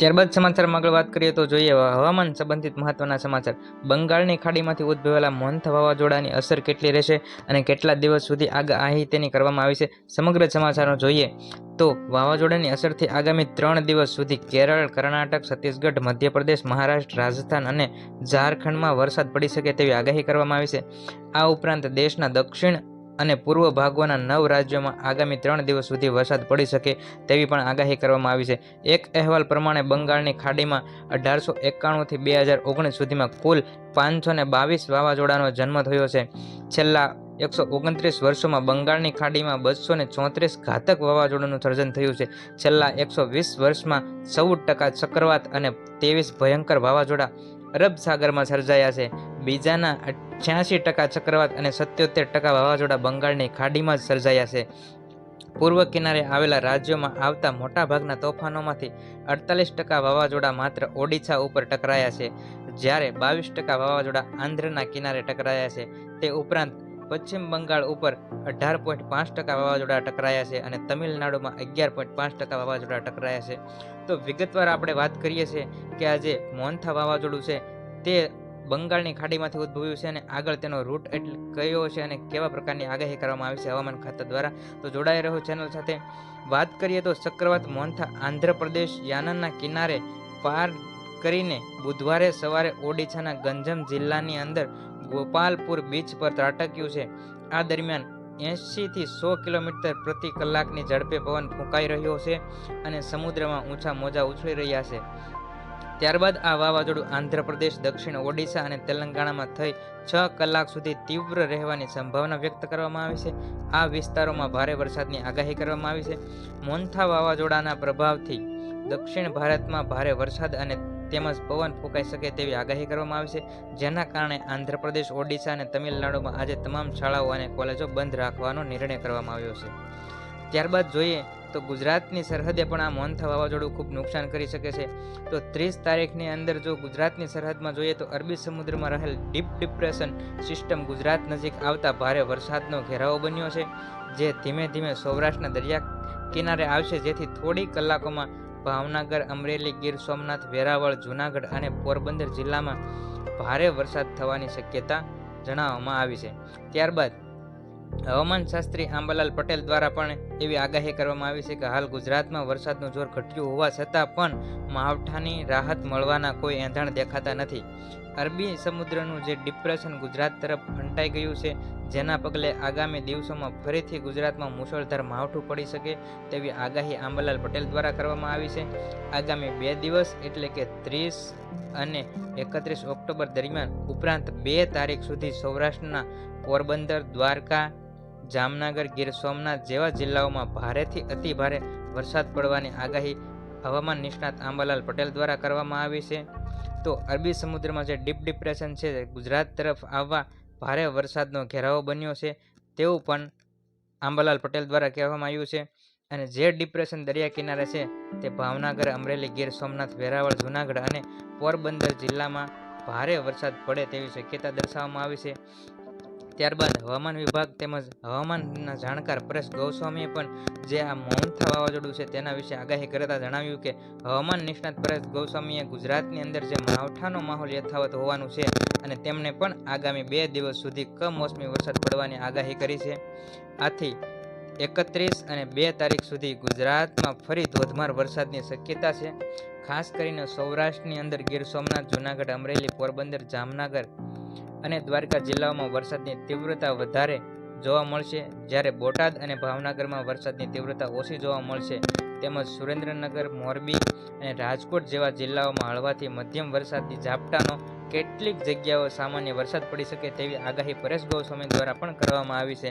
ત્યારબાદ સમાચારમાં આગળ વાત કરીએ તો જોઈએ, હવામાન સંબંધિત મહત્વના સમાચાર. બંગાળની ખાડીમાંથી ઉદ્ભવેલા મોન્થા વાવાઝોડાની અસર કેટલી રહેશે અને કેટલા દિવસ સુધી આગાહી તેની કરવામાં આવી છે? સમગ્ર સમાચારો જોઈએ તો વાવાઝોડાની અસરથી આગામી ત્રણ દિવસ સુધી કેરળ, કર્ણાટક, છત્તીસગઢ, મધ્યપ્રદેશ, મહારાષ્ટ્ર, રાજસ્થાન અને ઝારખંડમાં વરસાદ પડી શકે તેવી આગાહી કરવામાં આવી છે. આ ઉપરાંત દેશના દક્ષિણ અને પૂર્વ ભાગોના નવ રાજ્યોમાં આગામી ત્રણ દિવસ સુધી વરસાદ પડી શકે તેવી પણ આગાહી કરવામાં આવી છે. એક અહેવાલ પ્રમાણે બંગાળની ખાડીમાં અઢારસો એકાણુંથી બે હજાર ઓગણીસ સુધીમાં કુલ પાંચસો ને બાવીસ વાવાઝોડાનો જન્મ થયો છે. છેલ્લા એકસો ઓગણત્રીસ વર્ષોમાં બંગાળની ખાડીમાં બસો ને ચોત્રીસ ઘાતક વાવાઝોડાનું સર્જન થયું છે. છેલ્લા એકસો વીસ વર્ષમાં ચૌદ ટકા ચક્રવાત અને ત્રેવીસ ભયંકર વાવાઝોડા અરબ સાગરમાં સર્જાયા છે. બીજાના છ્યાસી ટકા ચક્રવાત અને સત્યોતેર ટકા વાવાઝોડા બંગાળની ખાડીમાં જ સર્જાયા છે. પૂર્વ કિનારે આવેલા રાજ્યોમાં આવતા મોટાભાગના તોફાનોમાંથી અડતાલીસ ટકા વાવાઝોડા માત્ર ઓડિશા ઉપર ટકરાયા છે, જ્યારે બાવીસ ટકા વાવાઝોડા આંધ્રના કિનારે ટકરાયા છે. તે ઉપરાંત પશ્ચિમ બંગાળ ઉપર અઢાર પોઈન્ટ પાંચ ટકા વાવાઝોડા ટકરાયા છે અને તમિલનાડુમાં અગિયાર પોઈન્ટ પાંચ ટકા વાવાઝોડા ટકરાયા છે. તો વિગતવાર આપણે વાત કરીએ છીએ કે આજે મોન્થા વાવાઝોડું છે, તે બંગાળની ખાડીમાંથી ઉદ્ભવ્યું છે અને આગળ તેનો રૂટ એટલે કયો છે અને કેવા પ્રકારની આગાહી કરવામાં આવી છે હવામાન ખાતા દ્વારા. તો જોડાઈ રહ્યો ચેનલ સાથે. વાત કરીએ તો ચક્રવાત મોહનથા આંધ્રપ્રદેશ યાનનના કિનારે પાર કરીને બુધવારે સવારે ઓડિશાના ગંજમ જિલ્લાની અંદર ગોપાલપુર બીચ પર ત્રાટક્યું છે. આ દરમિયાન એંશીથી સો કિલોમીટર પ્રતિ કલાકની ઝડપે પવન ફૂંકાઈ રહ્યો છે અને સમુદ્રમાં ઊંચા મોજા ઉછળી રહ્યા છે. ત્યારબાદ આ વાવાઝોડું આંધ્રપ્રદેશ, દક્ષિણ ઓડિશા અને તેલંગાણામાં થઈ છ કલાક સુધી તીવ્ર રહેવાની સંભાવના વ્યક્ત કરવામાં આવી છે. આ વિસ્તારોમાં ભારે વરસાદની આગાહી કરવામાં આવી છે. મોન્થા વાવાઝોડાના પ્રભાવથી દક્ષિણ ભારતમાં ભારે વરસાદ અને તેમજ પવન ફૂંકાઈ શકે તેવી આગાહી કરવામાં આવી છે. જેના કારણે આંધ્રપ્રદેશ, ઓડિશા અને તમિલનાડુમાં આજે તમામ શાળાઓ અને કોલેજો બંધ રાખવાનો નિર્ણય કરવામાં આવ્યો છે. ત્યારબાદ જોઈએ તો ગુજરાતની સરહદે પણ આ મોનથા વાવાઝોડું ખૂબ નુકસાન કરી શકે છે. તો ત્રીસ તારીખની અંદર જો ગુજરાતની સરહદમાં જોઈએ તો અરબી સમુદ્રમાં રહેલ ડીપ ડિપ્રેશન સિસ્ટમ ગુજરાત નજીક આવતા ભારે વરસાદનો ઘેરાવો બન્યો છે, જે ધીમે ધીમે સૌરાષ્ટ્રના દરિયા કિનારે આવશે. જેથી થોડી કલાકોમાં ભાવનગર, અમરેલી, ગીર સોમનાથ, વેરાવળ, જૂનાગઢ અને પોરબંદર જિલ્લામાં ભારે વરસાદ થવાની શક્યતા જણાવવામાં આવી છે. ત્યારબાદ હવામાન શાસ્ત્રી આંબાલાલ પટેલ દ્વારા પણ એવી આગાહી કરવામાં આવી છે કે હાલ ગુજરાતમાં વરસાદનું જોર ઘટ્યું હોવા છતાં પણ માવઠાની રાહત મળવાના કોઈ એંધાણ દેખાતા નથી. અરબી સમુદ્રનું જે ડિપ્રેશન ગુજરાત તરફ ફંટાઈ ગયું છે, જેના પગલે આગામી દિવસોમાં ફરીથી ગુજરાતમાં મુશળધાર માવઠું પડી શકે તેવી આગાહી આંબાલાલ પટેલ દ્વારા કરવામાં આવી છે. આગામી બે દિવસ એટલે કે ત્રીસ અને એકત્રીસ ઓક્ટોબર દરમિયાન ઉપરાંત બે તારીખ સુધી સૌરાષ્ટ્રના પોરબંદર, દ્વારકા જામનગર ગીર સોમનાથ જેવા જિલ્લાઓમાં ભારેથી અતિ ભારે વરસાદ પડવાની આગાહી હવામાન નિષ્ણાત આંબાલાલ પટેલ દ્વારા કરવામાં આવી છે. તો અરબી સમુદ્રમાં જે ડીપ ડિપ્રેશન છે ગુજરાત તરફ આવવા ભારે વરસાદનો ઘેરાવો બન્યો છે, તેવું પણ આંબાલાલ પટેલ દ્વારા કહેવામાં આવ્યું છે. અને જે ડિપ્રેશન દરિયા કિનારે છે, તે ભાવનગર, અમરેલી ગીર, સોમનાથ, વેરાવળ, જુનાગઢ અને પોરબંદર જિલ્લામાં ભારે વરસાદ પડે તેવી શક્યતા દર્શાવવામાં આવી છે. ત્યારબાદ હવામાન વિભાગ તેમજ હવામાનના જાણકાર પરેશ ગોસ્વામીએ પણ જે આ મૌનથા વાવાઝોડું છે તેના વિશે આગાહી કરતા જણાવ્યું કે, હવામાન નિષ્ણાત પરેશ ગોસ્વામીએ ગુજરાતની અંદર જે માવઠાનો માહોલ યથાવત હોવાનું છે અને તેમણે પણ આગામી બે દિવસ સુધી કમોસમી વરસાદ પડવાની આગાહી કરી છે. આથી એકત્રીસ અને બે તારીખ સુધી ગુજરાતમાં ફરી ધોધમાર વરસાદની શક્યતા છે. ખાસ કરીને સૌરાષ્ટ્રની અંદર ગીર સોમનાથ, જૂનાગઢ, અમરેલી, પોરબંદર, જામનગર અને દ્વારકા જિલ્લાઓમાં વરસાદની તીવ્રતા વધારે જોવા મળશે. જ્યારે બોટાદ અને ભાવનગરમાં વરસાદની તીવ્રતા ઓછી જોવા મળશે. તેમજ સુરેન્દ્રનગર, મોરબી અને રાજકોટ જેવા જિલ્લાઓમાં હળવાથી મધ્યમ વરસાદની ઝાપટાનો કેટલીક જગ્યાઓ સામાન્ય વરસાદ પડી શકે તેવી આગાહી પરેશ ગોસ્વામી દ્વારા પણ કરવામાં આવી છે.